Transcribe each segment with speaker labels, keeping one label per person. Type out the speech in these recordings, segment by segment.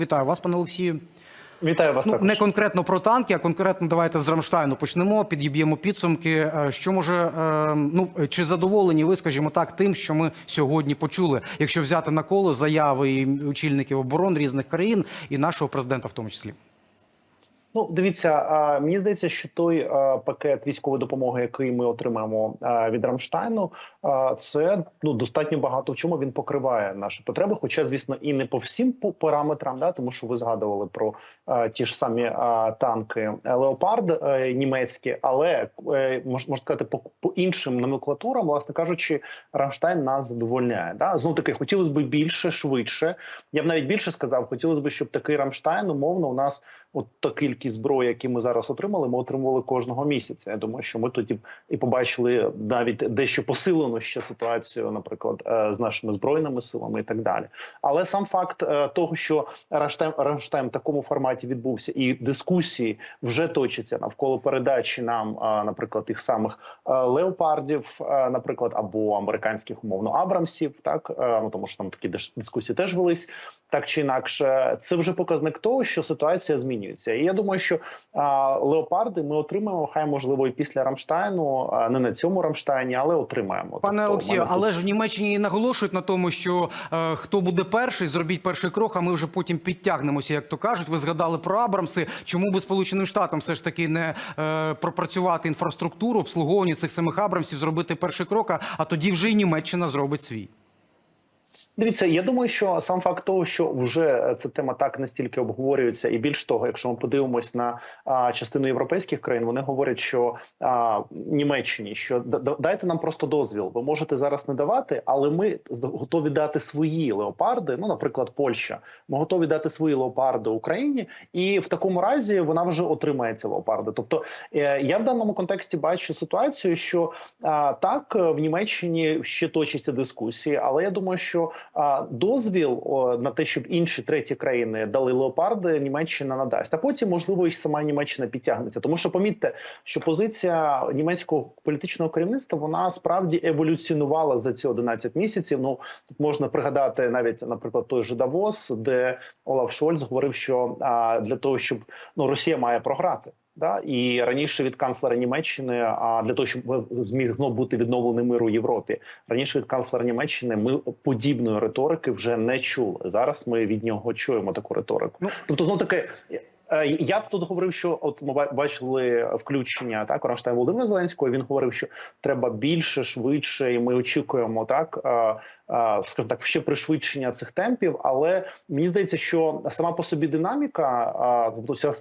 Speaker 1: Вітаю вас, пане Олексію.
Speaker 2: Вітаю вас
Speaker 1: Ну
Speaker 2: також.
Speaker 1: не конкретно про танки, а конкретно давайте з Рамштайну почнемо. Підіб'ємо підсумки. Е, Що може е, ну чи задоволені ви, скажімо так, тим, що ми сьогодні почули, якщо взяти на коло заяви і очільників оборон різних країн і нашого президента, в тому числі.
Speaker 2: Ну, дивіться, мені здається, що той пакет військової допомоги, який ми отримаємо від Рамштайну, це ну достатньо багато в чому він покриває наші потреби. Хоча, звісно, і не по всім параметрам, да, тому що ви згадували про ті ж самі танки Леопард е, німецькі, але е, можна сказати, по, по іншим номенклатурам, власне кажучи, Рамштайн нас задовольняє. Да? Знов таки, хотілося б більше, швидше. Я б навіть більше сказав, хотілося б, щоб такий Рамштайн, умовно, у нас от та кількість зброї, які ми зараз отримали, ми отримували кожного місяця. Я думаю, що ми тоді і побачили навіть дещо посилену ще ситуацію, наприклад, е, з нашими збройними силами і так далі. Але сам факт е, того, що Рамштайн, Рамштайн в такому форматі відбувся, і дискусії вже точаться навколо передачі нам, е, наприклад, тих самих леопардів, наприклад, або американських умовно Абрамсів, так ну тому що там такі дискусії теж велись так чи інакше. Це вже показник того, що ситуація змінюється. І я думаю, що а, леопарди ми отримаємо, хай можливо, і після Рамштайну, а, не на цьому Рамштайні, але отримаємо.
Speaker 1: Пане
Speaker 2: Тобто,
Speaker 1: Олексію, але ж в Німеччині наголошують на тому, що е, хто буде перший, зробіть перший крок, а ми вже потім підтягнемося, як то кажуть. Ви згадали про Абрамси. Чому би Сполученим Штатам все ж таки не е, пропрацювати інфраструктуру, обслуговування цих самих Абрамсів, зробити перший крок, а, а тоді вже і Німеччина зробить свій.
Speaker 2: Дивіться, я думаю, що сам факт того, що вже ця тема так настільки обговорюється, і більш того, якщо ми подивимось на а, частину європейських країн, вони говорять, що а, Німеччині що «Да- да- дайте нам просто дозвіл. Ви можете зараз не давати, але ми готові дати свої леопарди. Ну, наприклад, Польща, ми готові дати свої леопарди Україні, і в такому разі вона вже отримає ці леопарди. Тобто, е, я в даному контексті бачу ситуацію, що а, так е, в Німеччині ще точаться дискусії, але я думаю, що дозвіл на те, щоб інші треті країни дали леопарди, Німеччина надасть. А потім, можливо, і сама Німеччина підтягнеться. Тому що помітьте, що позиція німецького політичного керівництва вона справді еволюціонувала за ці 11 місяців. Ну тут можна пригадати навіть, наприклад, той же Давос, де Олаф Шольц говорив, що для того, щоб ну Росія має програти. Да, і раніше від канцлера Німеччини, а для того, щоб зміг знов бути відновлений мир у Європі, раніше від канцлера Німеччини ми подібної риторики вже не чули. Зараз ми від нього чуємо таку риторику.
Speaker 1: Ну.
Speaker 2: тобто, знов таки. Е, Я б тут говорив, що от ми бачили включення так Рамштайн Володимира Зеленського. Він говорив, що треба більше, швидше, і ми очікуємо так, е, е, скажімо так, ще пришвидшення цих темпів. Але мені здається, що сама по собі динаміка, тобто ця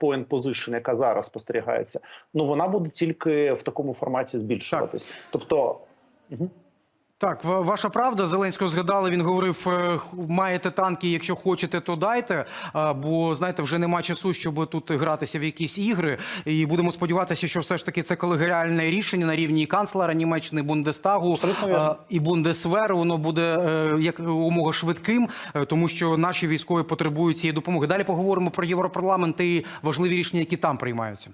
Speaker 2: point position, яка зараз спостерігається, ну вона буде тільки в такому форматі збільшуватись. Тобто. Мгм.
Speaker 1: Так, ваша правда. Зеленського згадали. Він говорив: е, маєте танки, якщо хочете, то дайте. Бо знаєте, вже нема часу, щоб тут гратися в якісь ігри. І будемо сподіватися, що все ж таки це колегіальне рішення на рівні канцлера Німеччини, Бундестагу
Speaker 2: Абсолютно
Speaker 1: і Бундесверу. Воно буде е, як умога швидким, е, тому що наші військові потребують цієї допомоги. Далі поговоримо про Європарламент і важливі рішення, які там приймаються.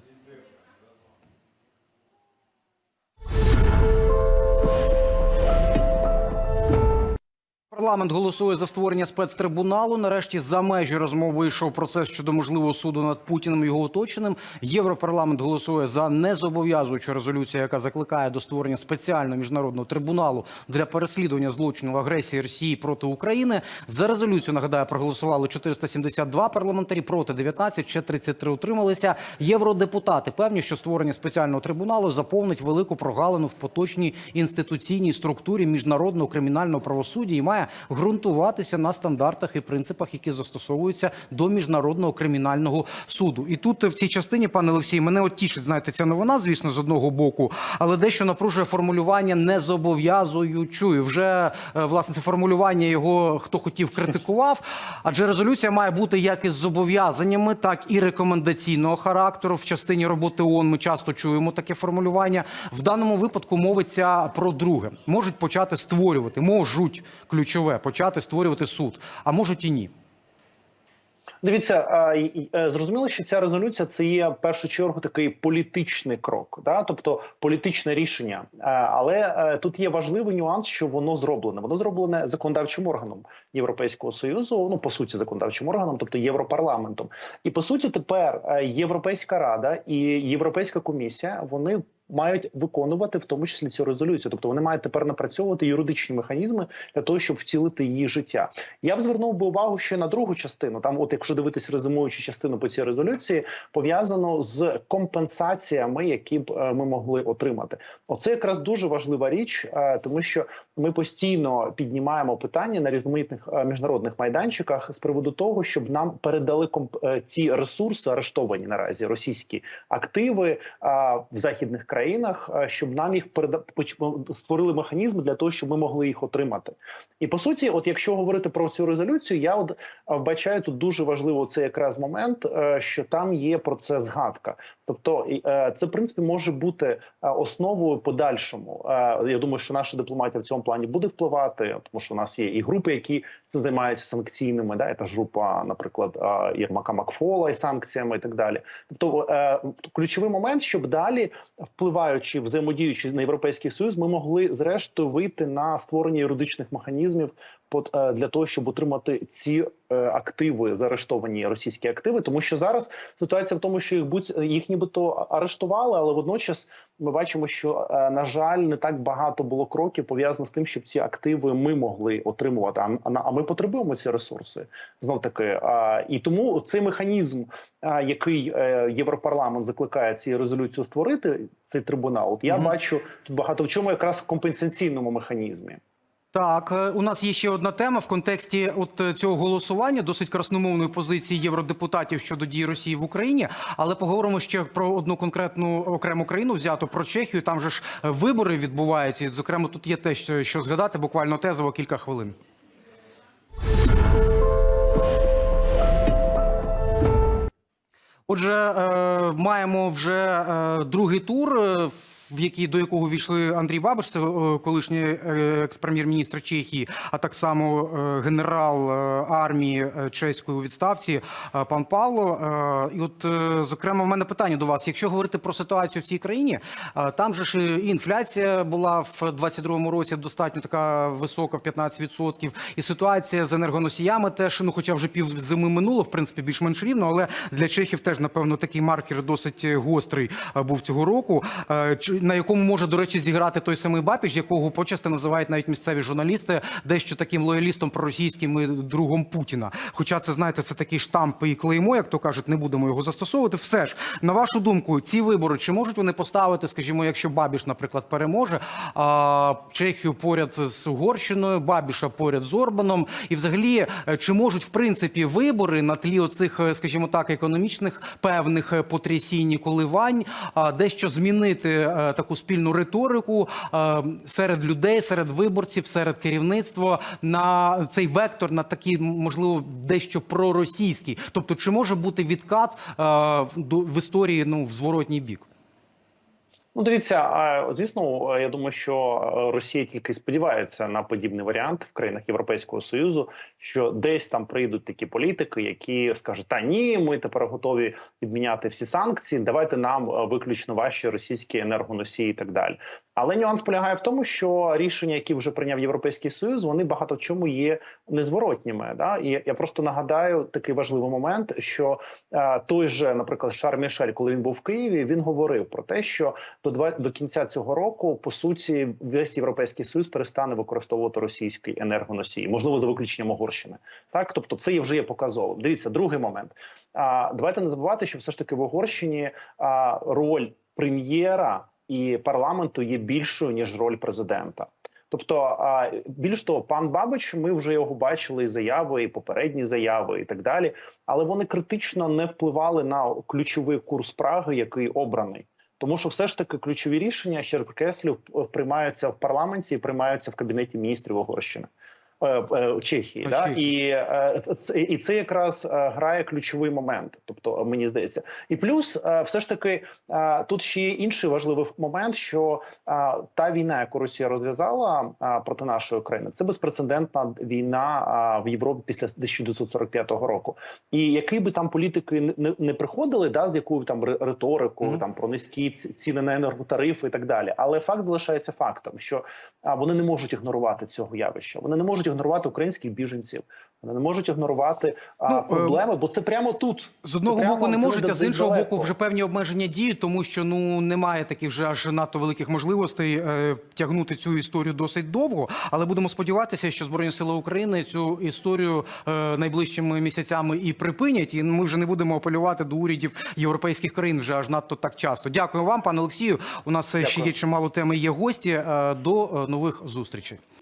Speaker 1: Парламент голосує за створення спецтрибуналу. Нарешті за межі розмов вийшов процес щодо можливого суду над Путіним і його оточеним. Європарламент голосує за незобов'язуючу резолюцію, яка закликає до створення спеціального міжнародного трибуналу для переслідування злочину агресії Росії проти України. За резолюцію нагадаю, проголосували 472 парламентарі проти 19, ще 33 утрималися. Євродепутати певні, що створення спеціального трибуналу заповнить велику прогалину в поточній інституційній структурі міжнародного кримінального правосуддя і має ґрунтуватися на стандартах і принципах, які застосовуються до міжнародного кримінального суду. І тут в цій частині, пане Олексій, мене от тішить, знаєте, ця новина, звісно, з одного боку, але дещо напружує формулювання не зобов'язуючою. Вже е, власне це формулювання його хто хотів критикував. Адже резолюція має бути як із зобов'язаннями, так і рекомендаційного характеру. В частині роботи ООН ми часто чуємо таке формулювання. В даному випадку мовиться про друге. Можуть почати створювати, можуть ключове почати створювати суд, а можуть і ні.
Speaker 2: Дивіться, е, зрозуміло, що ця резолюція це є в першу чергу такий політичний крок, да? тобто політичне рішення. Е, Але е, тут є важливий нюанс, що воно зроблене. Воно зроблене законодавчим органом Європейського союзу. Ну по суті, законодавчим органом, тобто Європарламентом. І по суті, тепер Європейська рада і Європейська комісія вони. Мають виконувати в тому числі цю резолюцію, тобто вони мають тепер напрацьовувати юридичні механізми для того, щоб втілити її життя. Я б звернув би увагу ще на другу частину. Там, от якщо дивитись резюмуючу частину по цій резолюції, пов'язано з компенсаціями, які б е, ми могли отримати. Оце якраз дуже важлива річ, е, тому що ми постійно піднімаємо питання на різноманітних е, міжнародних майданчиках з приводу того, щоб нам передали ці ресурси, арештовані наразі російські активи в західних країнах, е, щоб нам їх переда... створили механізми для того, щоб ми могли їх отримати. І по суті, от якщо говорити про цю резолюцію, я от е, вбачаю тут дуже важливо це якраз момент, е, що там є про це згадка. Тобто, це в принципі може бути основою подальшому. Я думаю, що наша дипломатія в цьому плані буде впливати, тому що у нас є і групи, які це займаються санкційними. Да, це ж група, наприклад, Єрмака Макфола і санкціями, і так далі. Тобто, ключовий момент, щоб далі впливаючи, взаємодіючи на європейський союз, ми могли зрештою вийти на створення юридичних механізмів е, для того, щоб отримати ці активи, заарештовані російські активи, тому що зараз ситуація в тому, що їх будь їх нібито арештували, але водночас ми бачимо, що е, на жаль, не так багато було кроків пов'язано з тим, щоб ці активи ми могли отримувати. А, а, ми потребуємо ці ресурси знов таки. І тому цей механізм, який е, Європарламент закликає цією резолюцією створити, цей трибунал. От я
Speaker 1: Мгм.
Speaker 2: бачу тут багато в чому якраз в компенсаційному механізмі.
Speaker 1: Так, е, у нас є ще одна тема в контексті от е, цього голосування, досить красномовної позиції євродепутатів щодо дії Росії в Україні. Але поговоримо ще про одну конкретну окрему країну, взято про Чехію. Там же ж е, вибори відбуваються. Зокрема, тут є те, що, згадати, буквально тезово кілька хвилин. Отже, маємо вже другий тур. В який до якого війшли Андрій Бабиш, це е, колишній е, екс-прем'єр-міністр Чехії, а так само е, генерал армії чеської у відставці пан Павло. І от, зокрема, в мене питання до вас: якщо говорити про ситуацію в цій країні, там же ж інфляція була в 22-му році достатньо така висока, в 15%, і ситуація з енергоносіями теж, ну хоча вже пів зими минуло, в принципі, більш-менш рівно, але для чехів теж напевно такий маркер досить гострий був цього року. На якому може, до речі, зіграти той самий Бабіж, якого почасти називають навіть місцеві журналісти, дещо таким лоялістом проросійським і другом Путіна. Хоча це знаєте, це такий штамп і клеймо, як то кажуть, не будемо його застосовувати. Все ж на вашу думку, ці вибори чи можуть вони поставити, скажімо, якщо Бабіш, наприклад, переможе а, Чехію поряд з Угорщиною, Бабіша поряд з Орбаном, і взагалі чи можуть в принципі вибори на тлі оцих, скажімо так, економічних певних потрясінь коливань, а, дещо змінити е, таку спільну риторику е, серед людей, серед виборців, серед керівництва на цей вектор, на такий, можливо, дещо проросійський. Тобто, чи може бути відкат е, в історії ну в зворотній бік?
Speaker 2: Ну, дивіться, звісно, е, я думаю, що е, Росія тільки сподівається на подібний варіант в країнах Європейського союзу, що десь там прийдуть такі політики, які скажуть: та ні, ми тепер готові відміняти всі санкції. Давайте нам е, виключно ваші російські енергоносії і так далі. Але нюанс полягає в тому, що рішення, які вже прийняв Європейський Союз, вони багато в чому є незворотніми. Да? І я просто нагадаю такий важливий момент, що той же, наприклад, Шар Мішель, коли він був в Києві, він говорив про те, що до два до кінця цього року по суті весь європейський союз перестане використовувати російський енергоносій, можливо, за виключенням Угорщини. Так, тобто, це є вже є показовим. Дивіться, другий момент. А давайте не забувати, що все ж таки в Угорщині а, роль прем'єра і парламенту є більшою ніж роль президента. Тобто, більш того, пан Бабич, ми вже його бачили і заяви, і попередні заяви, і так далі. Але вони критично не впливали на ключовий курс Праги, який обраний. Тому що все ж таки ключові рішення, ще раз підкреслю, приймаються в парламенті і приймаються в кабінеті міністрів Угорщини. Е, е, Чехії, да і, е, це, і це якраз грає ключовий момент. Тобто, мені здається, і плюс, все ж таки, тут ще є інший важливий момент, що та війна, яку Росія розв'язала проти нашої країни, це безпрецедентна війна в Європі після 1945 року. І який би там політики не, приходили, да, з якою там ри- риторикою,
Speaker 1: Мгм.
Speaker 2: там про низькі ціни на енерготарифи і так далі. Але факт залишається фактом, що вони не можуть ігнорувати цього явища. Вони не можуть ігнорувати українських біженців. Вони не можуть ігнорувати а,
Speaker 1: Ну, е,
Speaker 2: проблеми, бо це прямо тут.
Speaker 1: З одного
Speaker 2: прямо-
Speaker 1: боку не можуть, а з іншого
Speaker 2: далеко.
Speaker 1: боку, вже певні обмеження діють, тому що ну немає таких вже аж надто великих можливостей е, тягнути цю історію досить довго. Але будемо сподіватися, що Збройні Сили України цю історію е, найближчими місяцями і припинять. І ми вже не будемо апелювати до урядів європейських країн вже аж надто так часто. Дякую вам, пане Олексію. У нас е, ще є чимало теми. Є гості. Е, До нових зустрічей.